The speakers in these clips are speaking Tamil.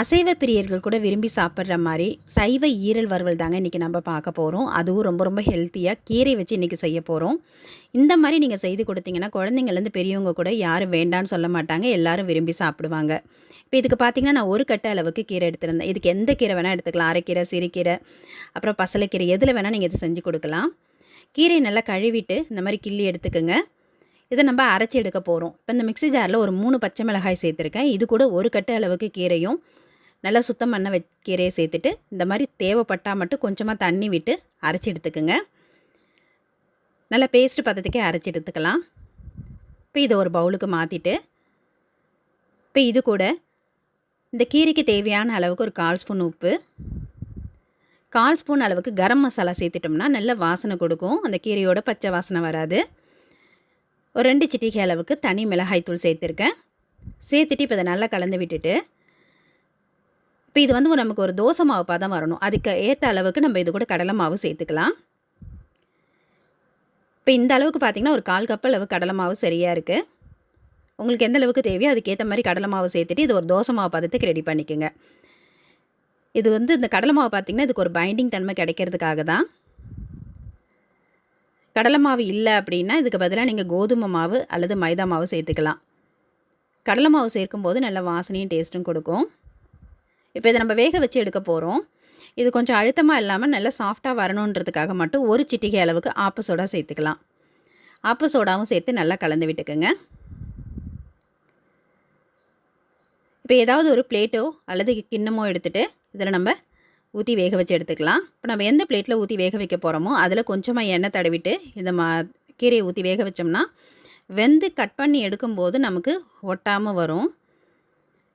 அசைவ பிரியர்கள் கூட விரும்பி சாப்பிட்ற மாதிரி சைவ ஈரல் வறுவல் தாங்க இன்றைக்கி நம்ம பார்க்க போகிறோம் அதுவும் ரொம்ப ரொம்ப ஹெல்த்தியாக கீரை வச்சு இன்றைக்கி செய்ய போகிறோம் இந்த மாதிரி நீங்கள் செய்து கொடுத்தீங்கன்னா குழந்தைங்கள்லேருந்து பெரியவங்க கூட யாரும் வேண்டான்னு சொல்ல மாட்டாங்க. எல்லாரும் விரும்பி சாப்பிடுவாங்க. இப்போ இதுக்கு பார்த்தீங்கன்னா நான் ஒரு கட்டை அளவுக்கு கீரை எடுத்திருந்தேன். இதுக்கு எந்த கீரை வேணால் எடுத்துக்கலாம். அரைக்கீரை சிறுகீரை அப்புறம் பசலைக்கீரை எதில் வேணால் நீங்கள் இதை செஞ்சு கொடுக்கலாம். கீரையை நல்லா கழுவிட்டு இந்த மாதிரி கிள்ளி எடுத்துக்கோங்க. இதை நம்ம அரைச்சி எடுக்க போகிறோம் இப்போ இந்த மிக்ஸி ஜாரில் ஒரு மூணு பச்சை மிளகாய் சேர்த்துருக்கேன். இது கூட ஒரு கட்டு அளவுக்கு கீரையும் நல்லா சுத்தம் பண்ண வச் கீரையை சேர்த்துட்டு இந்த மாதிரி தேவைப்பட்டால் மட்டும் கொஞ்சமாக தண்ணி விட்டு அரைச்சி எடுத்துக்கோங்க. நல்லா பேஸ்ட் பதத்துக்கே அரைச்சி எடுத்துக்கலாம். இப்போ இதை ஒரு பவுலுக்கு மாற்றிட்டு இப்போ இது கூட இந்த கீரைக்கு தேவையான அளவுக்கு ஒரு கால் ஸ்பூன் உப்பு கால் ஸ்பூன் அளவுக்கு கரம் மசாலா சேர்த்துட்டோம்னா நல்ல வாசனை கொடுக்கும். அந்த கீரையோட பச்சை வாசனை வராது. ஒரு ரெண்டு சிட்டிகை அளவுக்கு தனி மிளகாய்த்தூள் சேர்த்துருக்கேன். சேர்த்துட்டு இப்போ இதை நல்லா கலந்து விட்டுட்டு இப்போ இது வந்து நமக்கு ஒரு தோசை மாவு பதம் வரணும். அதுக்கு ஏற்ற அளவுக்கு நம்ம இது கூட கடலை மாவு சேர்த்துக்கலாம். இப்போ இந்த அளவுக்கு பார்த்திங்கன்னா ஒரு கால் கப் அளவு கடலை மாவு சரியாக இருக்குது உங்களுக்கு எந்த அளவுக்கு தேவையோ அதுக்கேற்ற மாதிரி கடலை மாவு சேர்த்துட்டு இது ஒரு தோசை மாவு பதத்துக்கு ரெடி பண்ணிக்கோங்க. இது வந்து இந்த கடலை மாவு பார்த்திங்கன்னா இதுக்கு ஒரு பைண்டிங் தன்மை கிடைக்கிறதுக்காக தான். கடலை மாவு இல்லை அப்படின்னா இதுக்கு பதிலாக நீங்கள் கோதுமை மாவு அல்லது மைதா மாவு சேர்த்துக்கலாம். கடலை மாவு சேர்க்கும்போது நல்ல வாசனையும் டேஸ்ட்டும் கொடுக்கும். இப்போ இதை நம்ம வேக வச்சு எடுக்க போகிறோம் இது கொஞ்சம் அழுத்தமாக இல்லாமல் நல்லா சாஃப்டாக வரணுன்றதுக்காக மட்டும் ஒரு சிட்டிகை அளவுக்கு ஆப்பு சோடா சேர்த்துக்கலாம். ஆப்பு சோடாவும் சேர்த்து நல்லா கலந்து விட்டுக்குங்க. இப்போ ஏதாவது ஒரு பிளேட்டோ அல்லது கிண்ணமோ எடுத்துகிட்டு இதில் நம்ம ஊற்றி வேக வச்சு எடுத்துக்கலாம். இப்போ நம்ம எந்த பிளேட்டில் ஊற்றி வேக வைக்க போகிறோமோ அதில் கொஞ்சமாக எண்ணெய் தடவிட்டு இந்த மா கீரையை ஊற்றி வேக வச்சோம்னா வெந்து கட் பண்ணி எடுக்கும்போது நமக்கு ஒட்டாமல் வரும்.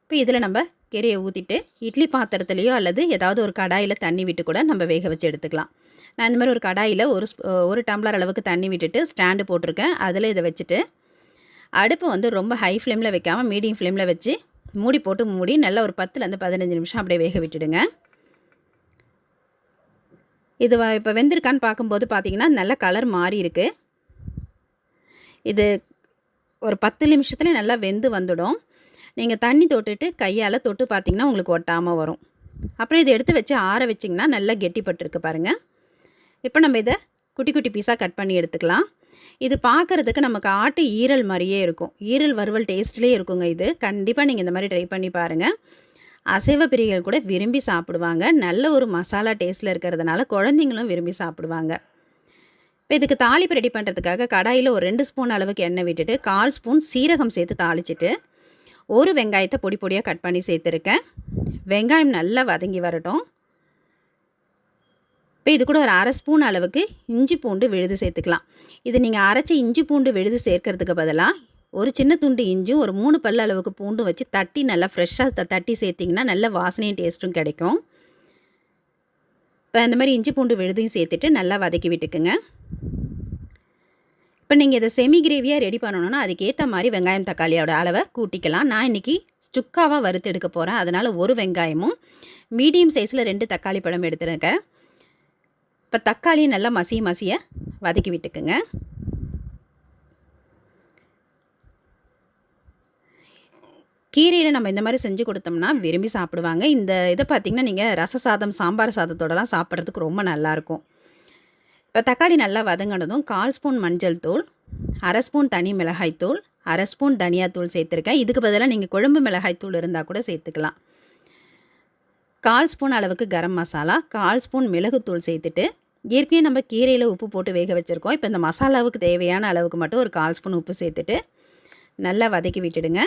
இப்போ இதில் நம்ம கீரையை ஊற்றிட்டு இட்லி பாத்திரத்துலேயோ அல்லது ஏதாவது ஒரு கடாயில் தண்ணி விட்டு கூட நம்ம வேக வச்சு எடுத்துக்கலாம். நான் இந்த மாதிரி ஒரு கடாயில் ஒரு ஒரு டம்ளர் அளவுக்கு தண்ணி விட்டுட்டு ஸ்டாண்டு போட்டிருக்கேன். அதில் இதை வச்சுட்டு அடுப்பு வந்து ரொம்ப ஹை ஃப்ளேமில் வைக்காமல் மீடியம் ஃப்ளேமில் வச்சு மூடி போட்டு மூடி நல்லா ஒரு பத்துலேருந்து பதினஞ்சு நிமிஷம் அப்படியே வேக விட்டுடுங்க. இது இப்போ வெந்திருக்கான்னு பார்க்கும்போது பார்த்திங்கன்னா நல்ல கலர் மாறி இருக்குது இது ஒரு பத்து நிமிஷத்துல நல்லா வெந்து வந்துடும். நீங்கள் தண்ணி தொட்டுட்டு கையால் தொட்டு பார்த்திங்கன்னா உங்களுக்கு ஒட்டாமல் வரும். அப்புறம் இதை எடுத்து வச்சு ஆற வச்சிங்கன்னா நல்லா கெட்டிப்பட்டிருக்கு பாருங்கள் இப்போ நம்ம இதை குட்டி குட்டி பீஸாக கட் பண்ணி எடுத்துக்கலாம். இது பார்க்குறதுக்கு நமக்கு ஆட்டு ஈரல் மாதிரியே இருக்கும். ஈரல் வறுவல் டேஸ்ட்லேயே இருக்குங்க இது. கண்டிப்பாக நீங்கள் இந்த மாதிரி ட்ரை பண்ணி பாருங்கள் அசைவ பிரிகள் கூட விரும்பி சாப்பிடுவாங்க. நல்ல ஒரு மசாலா டேஸ்ட்டில் இருக்கிறதுனால குழந்தைங்களும் விரும்பி சாப்பிடுவாங்க. இப்போ இதுக்கு தாளிப்பு ரெடி பண்ணுறதுக்காக கடாயில் ஒரு ரெண்டு ஸ்பூன் அளவுக்கு எண்ணெய் விட்டுட்டு கால் ஸ்பூன் சீரகம் சேர்த்து தாளிச்சிட்டு ஒரு வெங்காயத்தை பொடி பொடியாக கட் பண்ணி சேர்த்துருக்கேன். வெங்காயம் நல்லா வதங்கி வரட்டும். இப்போ இது கூட ஒரு அரை ஸ்பூன் அளவுக்கு இஞ்சி பூண்டு விழுது சேர்த்துக்கலாம். இது நீங்கள் அரைச்சி இஞ்சி பூண்டு விழுது சேர்க்கறதுக்கு பதிலாக ஒரு சின்ன துண்டு இஞ்சும் ஒரு மூணு பல்ல அளவுக்கு பூண்டும் வச்சு தட்டி நல்லா ஃப்ரெஷ்ஷாக தட்டி சேர்த்திங்கன்னா நல்ல வாசனையும் டேஸ்ட்டும் கிடைக்கும். இப்போ இந்த மாதிரி இஞ்சி பூண்டு விழுதையும் சேர்த்துட்டு நல்லா வதக்கி விட்டுக்குங்க. இப்போ நீங்கள் இதை செமி கிரேவியாக ரெடி பண்ணணும்னா அதுக்கேற்ற மாதிரி வெங்காயம் தக்காளியோட அளவை கூட்டிக்கலாம். நான் இன்றைக்கி சுக்காவாக வறுத்து எடுக்க போகிறேன் அதனால் ஒரு வெங்காயமும் மீடியம் சைஸில் ரெண்டு தக்காளி பழம் எடுத்துருக்கேன். இப்போ தக்காளியை நல்லா மசிய மசிய வதக்கி விட்டுக்குங்க. கீரையில் நம்ம இந்த மாதிரி செஞ்சு கொடுத்தோம்னா விரும்பி சாப்பிடுவாங்க. இந்த இதை பார்த்திங்கன்னா நீங்கள் ரச சாதம் சாம்பார் சாதத்தோடலாம் சாப்பிட்றதுக்கு ரொம்ப நல்லாயிருக்கும் இப்போ தக்காளி நல்லா வதங்கினதும் கால் ஸ்பூன் மஞ்சள் தூள் அரை ஸ்பூன் தனி மிளகாய் தூள் அரை ஸ்பூன் தனியாத்தூள் சேர்த்துருக்கேன். இதுக்கு பதிலாக நீங்கள் குழம்பு மிளகாய் தூள் இருந்தால் கூட சேர்த்துக்கலாம். கால் ஸ்பூன் அளவுக்கு கரம் மசாலா கால் ஸ்பூன் மிளகுத்தூள் சேர்த்துட்டு ஏற்கனவே நம்ம கீரையில் உப்பு போட்டு வேக வச்சுருக்கோம். இப்போ இந்த மசாலாவுக்கு தேவையான அளவுக்கு மட்டும் ஒரு கால் ஸ்பூன் உப்பு சேர்த்துட்டு நல்லா வதக்கி விட்டுடுங்க.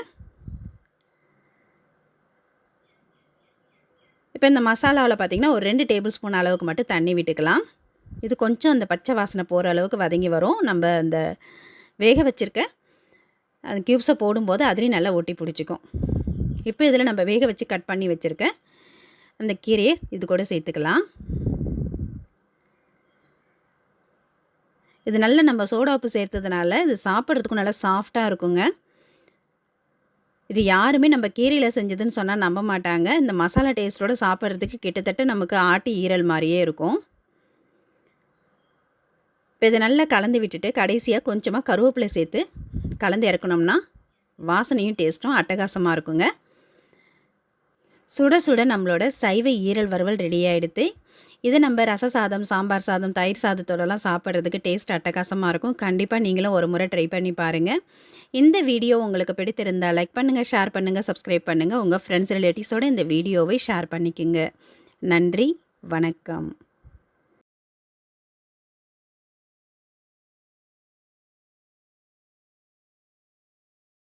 இப்போ இந்த மசாலாவில் பார்த்திங்கன்னா ஒரு ரெண்டு டேபிள் ஸ்பூன் அளவுக்கு மட்டும் தண்ணி விட்டுக்கலாம். இது கொஞ்சம் அந்த பச்சை வாசனை போகிற அளவுக்கு வதங்கி வரும். நம்ம அந்த வேக வச்சுருக்க அந்த க்யூப்ஸை போடும்போது அதுலேயும் நல்லா ஒட்டி பிடிச்சிக்கும். இப்போ இதில் நம்ம வேக வச்சு கட் பண்ணி வச்சுருக்க அந்த கீரையை இது கூட சேர்த்துக்கலாம். இது நல்ல நம்ம சோடா உப்பு சேர்த்ததுனால இது சாப்பிட்றதுக்கும் நல்லா சாஃப்டாக இருக்குங்க. இது யாருமே நம்ம கீரையில் செஞ்சதுன்னு சொன்னால் நம்ப மாட்டாங்க. இந்த மசாலா டேஸ்ட்டோடு சாப்பிட்றதுக்கு கிட்டத்தட்ட நமக்கு ஆட்டு ஈரல் மாதிரியே இருக்கும். இப்போ இதை நல்லா கலந்து விட்டுட்டு கடைசியாக கொஞ்சமாக கருவேப்பிலை சேர்த்து கலந்து இறக்கணும்னா வாசனையும் டேஸ்ட்டும் அட்டகாசமாக இருக்குங்க. சுட சுட நம்மளோட சைவ ஈரல் வறுவல் ரெடி ஆகிடுது இதை நம்ம ரச சாதம் சாம்பார் சாதம் தயிர் சாதத்தோடலாம் சாப்பிட்றதுக்கு டேஸ்ட் அட்டகாசமாக இருக்கும். கண்டிப்பாக நீங்களும் ஒரு முறை ட்ரை பண்ணி பாருங்கள் இந்த வீடியோ உங்களுக்கு பிடித்திருந்தால் லைக் பண்ணுங்கள் ஷேர் பண்ணுங்கள் சப்ஸ்கிரைப் பண்ணுங்கள் உங்கள் ஃப்ரெண்ட்ஸ் ரிலேட்டிவ்ஸோடு இந்த வீடியோவை ஷேர் பண்ணிக்கோங்க. நன்றி வணக்கம்.